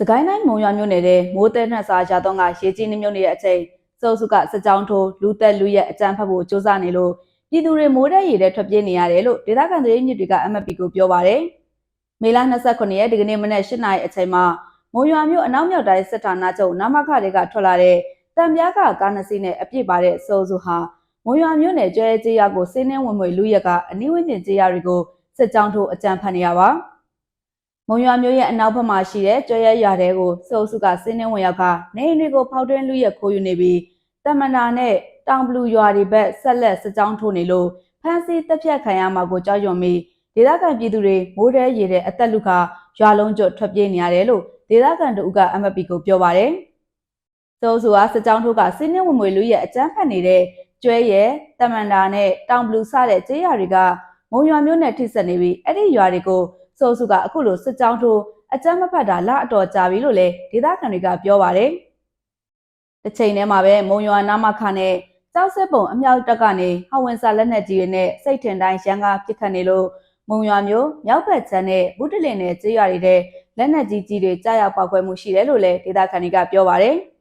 စကိုင်းတိုင်းမုံရွာမြို့နယ်ထဲမိုးတဲနှက်စာရာတော့ကရေကြီးနှမြုပ်နေတဲ့အချိန်စုပ်စုကစကြောင်းထိုးလူသက်လူရဲ့အကြမ်းဖက်ဖို့စ조사နေလို့ပြည်သူတွေမိုးတဲ့ရေထဲထွက်ပြေးနေရတယ်လို့ဒေသခံသတင်းမြစ်တွေက MPP ကိုပြောပါတယ်။မေလ29ရက်ဒီကနေ့မနက်8နာရီအချိန်မှာမုံရွာမြို့အနောက်မြောက်တိုင်းစစ်ဌာနချုပ်နမခတွေကထွက်လာတဲ့တံပြားကကားနှစ်စီးနဲ့အပြစ်ပါတဲ့စုပ်စုဟာမုံရွာမြို့နယ်ကျွဲကြေးရွာကိုစင်းနှင်းဝင်မွေလူရက်ကအနီးဝန်းကျင်ကြေးရွာတွေကိုစစ်ကြောင်းထိုးအကြမ်းဖက်နေရပါ။ မုံရွာမြို့ရဲ့အနောက်ဘက်မှာရှိတဲ့ကျွဲရဲရွာတဲကိုစုပ်စုကစင်းနှင်းဝင်ရောက်ကနေအိမ်တွေကိုဖောက်တွင်းလူရက်ခိုးယူနေပြီးတမန်နာနဲ့တောင်ဘလူရွာတွေဘက်ဆက်လက်စစ်ကြောင်းထိုးနေလို့ဖမ်းဆီးတပ်ဖြတ်ခံရမှာကိုကြောက်ရွံ့ပြီးဒေသခံပြည်သူတွေမိုးတဲရေတဲ့အသက်လူခရွာလုံးကျွတ်ထွက်ပြေးနေရတယ်လို့ဒေသခံတို့က MPP ကိုပြောပါတယ်။စိုးစုအားစစ်ကြောင်းထိုးကစင်းနှင်းဝင်မွေလူရဲ့အကြမ်းဖက်နေတဲ့ကျွဲရဲတမန်တာနဲ့တောင်ဘလူစတဲ့ကျေးရွာတွေကမုံရွာမြို့နယ်ထိစပ်နေပြီးအဲ့ဒီရွာတွေကို စိုးစုကအခုလိုစစ်ကြောင်းထိုးအကြမ်းမဖက်တာလအတော်ကြာပြီလို့လည်းဒေသခံတွေကပြောပါတယ်။တစ်ချိန်တည်းမှာပဲမုံရွာနာမခနဲ့ကြောက်စစ်ပုံအမြောက်တက်ကနေဟဝင်စာလက်နက်ကြီးတွေနဲ့စိတ်ထင်တိုင်းရန်ကားပစ်ခတ်နေလို့မုံရွာမျိုးမြောက်ဘက်ချမ်းနဲ့ဘုဒ္ဓလင်နဲ့ကျေးရွာတွေတဲ့လက်နက်ကြီးကြီးတွေကြားရောက်ပောက်ကွဲမှုရှိတယ်လို့လည်းဒေသခံတွေကပြောပါတယ်။